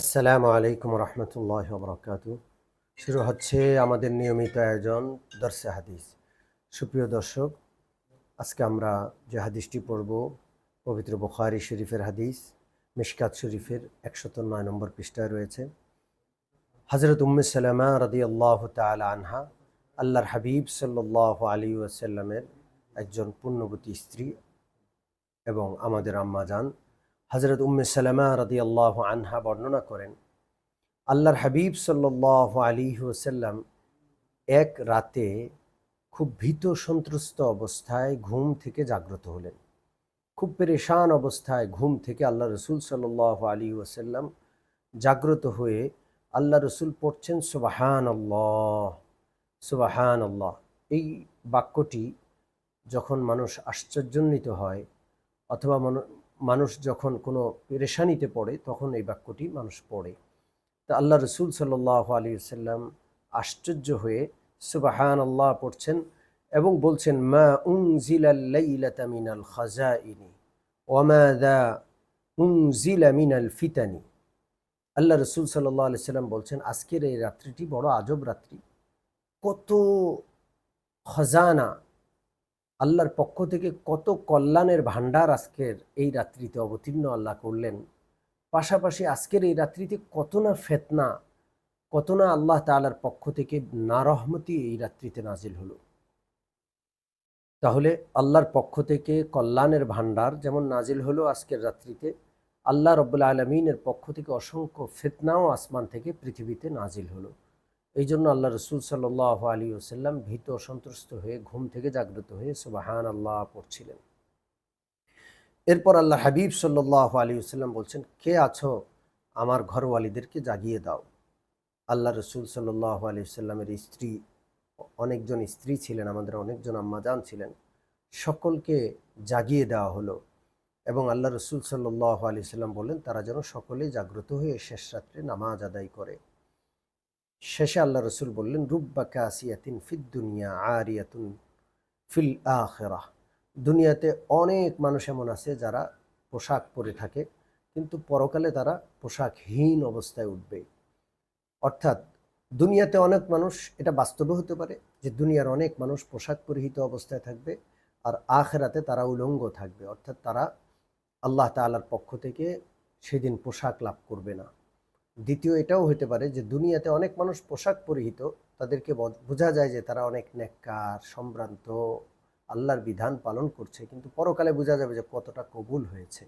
আসসালামু আলাইকুম রহমতুল্লাহ বরকাত। শুরু হচ্ছে আমাদের নিয়মিত আয়োজন দর্শে হাদিস। সুপ্রিয় দর্শক, আজকে আমরা যে হাদিসটি পড়ব, পবিত্র বুখারি শরীফের হাদিস, মিশকাত শরীফের একশত নয় নম্বর পৃষ্ঠায় রয়েছে। হজরত উম্মে সালামা রদি আল্লাহ তালা আনহা, আল্লাহর হাবিব সাল্লাহ আলী ওয়াসাল্লামের একজন পুণ্যবতী স্ত্রী এবং আমাদের আম্মা যান হজরত উম্মে সালামা রদি আল্লাহ আনহা বর্ণনা করেন, আল্লাহর হাবিব সাল্লাহ আলী ওসাল্লাম এক রাতে খুব ভীত সন্ত্রস্ত অবস্থায় ঘুম থেকে জাগ্রত হলেন। খুব পেরেশান অবস্থায় ঘুম থেকে আল্লাহ রসুল সাল্লাহ আলী ওসাল্লাম জাগ্রত হয়ে আল্লাহ রসুল পড়ছেন সুবাহান আল্লাহ সুবাহান আল্লাহ এই বাক্যটি যখন মানুষ আশ্চর্যান্বিত হয় অথবা মানুষ যখন কোনো পেরেশানিতে পড়ে, তখন এই বাক্যটি মানুষ পড়ে। তা আল্লাহ রসুল সাল্লাহ আলী সাল্লাম আশ্চর্য হয়ে সুবাহান আল্লাহ পড়ছেন এবং বলছেন, মা উং জিলাল খাজা ইনি ওমা দা ফিতানি। আল্লাহ রসুল সাল্লাহ আলি সাল্লাম বলছেন, আজকের এই রাত্রিটি বড় আজব রাত্রি। কত খজানা আল্লাহর পক্ষ থেকে কত কল্যাণের ভাণ্ডার আজকের এই রাত্রিতে অবতীর্ণ আল্লাহ করলেন। পাশাপাশি আজকের এই রাত্রিতে কত না ফেতনা, কত না আল্লাহ তালার পক্ষ থেকে নারহমতি এই রাত্রিতে নাজিল হলো। তাহলে আল্লাহর পক্ষ থেকে কল্যাণের ভাণ্ডার যেমন নাজিল হলো আজকের রাত্রিতে, আল্লাহ রব্বুল্লা আলমিনের পক্ষ থেকে অসংখ্য ফেতনাও আসমান থেকে পৃথিবীতে নাজিল হলো। এই জন্য আল্লাহ রসুল সাল্লাহ আলী ওসাল্লাম ভীত সন্ত্রস্ত হয়ে ঘুম থেকে জাগ্রত হয়ে সুবাহান আল্লাহ পড়ছিলেন। এরপর আল্লাহ হাবিব সাল্লাহ আলী ওসাল্লাম বলছেন, কে আছো? আমার ঘরওয়ালিদেরকে জাগিয়ে দাও। আল্লাহ রসুল সাল্লাহ আলী সাল্লামের স্ত্রী, অনেকজন স্ত্রী ছিলেন, আমাদের অনেকজন আম্মাজান ছিলেন। সকলকে জাগিয়ে দেওয়া হলো এবং আল্লাহ রসুল সাল্লাহ আলি সাল্লাম বললেন তারা যেন সকলেই জাগ্রত হয়ে শেষ রাত্রে নামাজ আদায় করে। শেষে আল্লাহ রসুল বললেন, রুব্বা কাসিয়াতিন ফিদ দুনিয়া আরিয়াতুন ফিল আখেরা। দুনিয়াতে অনেক মানুষ এমন আছে যারা পোশাক পরে থাকে, কিন্তু পরকালে তারা পোশাকহীন অবস্থায় উঠবে। অর্থাৎ দুনিয়াতে অনেক মানুষ, এটা বাস্তবে হতে পারে যে দুনিয়ার অনেক মানুষ পোশাক পরিহিত অবস্থায় থাকবে আর আখেরাতে তারা উলঙ্গ থাকবে। অর্থাৎ তারা আল্লাহ তালার পক্ষ থেকে সেদিন পোশাক লাভ করবে না। দ্বিতীয় এটাও হতে পারে যে দুনিয়াতে অনেক মানুষ পোশাক পরিহিত, তাদেরকে বোঝা যায় যে তারা অনেক নেককার সম্ভ্রান্ত, আল্লাহর বিধান পালন করছে, কিন্তু পরকালে বোঝা যাবে যে কতটা কবুল হয়েছে।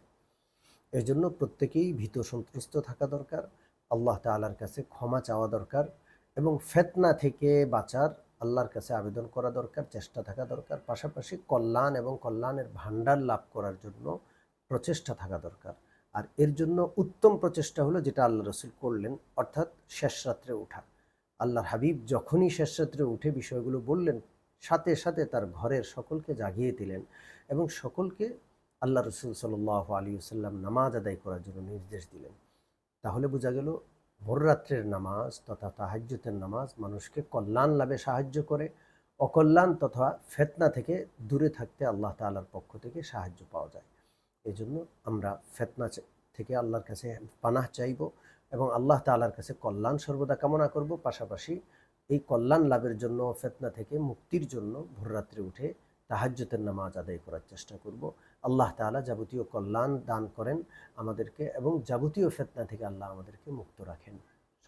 এই জন্য প্রত্যেকেই ভীত সন্ত্রস্ত থাকা দরকার, আল্লাহ তালার কাছে ক্ষমা চাওয়া দরকার এবং ফেতনা থেকে বাঁচার আল্লাহর কাছে আবেদন করা দরকার, চেষ্টা থাকা দরকার। পাশাপাশি কল্যাণ এবং কল্যাণের ভাণ্ডার লাভ করার জন্য প্রচেষ্টা থাকা দরকার। আর এর জন্য উত্তম প্রচেষ্টা হলো যেটা আল্লাহ রসুল করলেন, অর্থাৎ শেষ রাত্রে ওঠা। আল্লাহর হাবিব যখনই শেষ রাত্রে উঠে বিষয়গুলো বললেন, সাথে সাথে তার ঘরের সকলকে জাগিয়ে দিলেন এবং সকলকে আল্লাহ রসুল সাল আলী সাল্লাম নামাজ আদায় করার জন্য নির্দেশ দিলেন। তাহলে বোঝা গেল ভোররাত্রের নামাজ তথা তাহাজ্যতের নামাজ মানুষকে কল্যাণ লাভে সাহায্য করে, অকল্যাণ তথা ফেতনা থেকে দূরে থাকতে আল্লাহ তালার পক্ষ থেকে সাহায্য পাওয়া যায়। এই জন্য আমরা ফেতনা থেকে আল্লাহর কাছে পানাহ চাইব এবং আল্লাহ তালার কাছে কল্যাণ সর্বদা কামনা করব। পাশাপাশি এই কল্যাণ লাভের জন্য, ফেতনা থেকে মুক্তির জন্য ভোররাত্রে উঠে তাহাজ্যতের নামাজ আদায় করার চেষ্টা করব। আল্লাহ তালা যাবতীয় কল্যাণ দান করেন আমাদেরকে এবং যাবতীয় ফেতনা থেকে আল্লাহ আমাদেরকে মুক্ত রাখেন।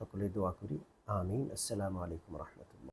সকলে দোয়া করি। আমিন। আসসালামু আলাইকুম রহমতুল্লাহ।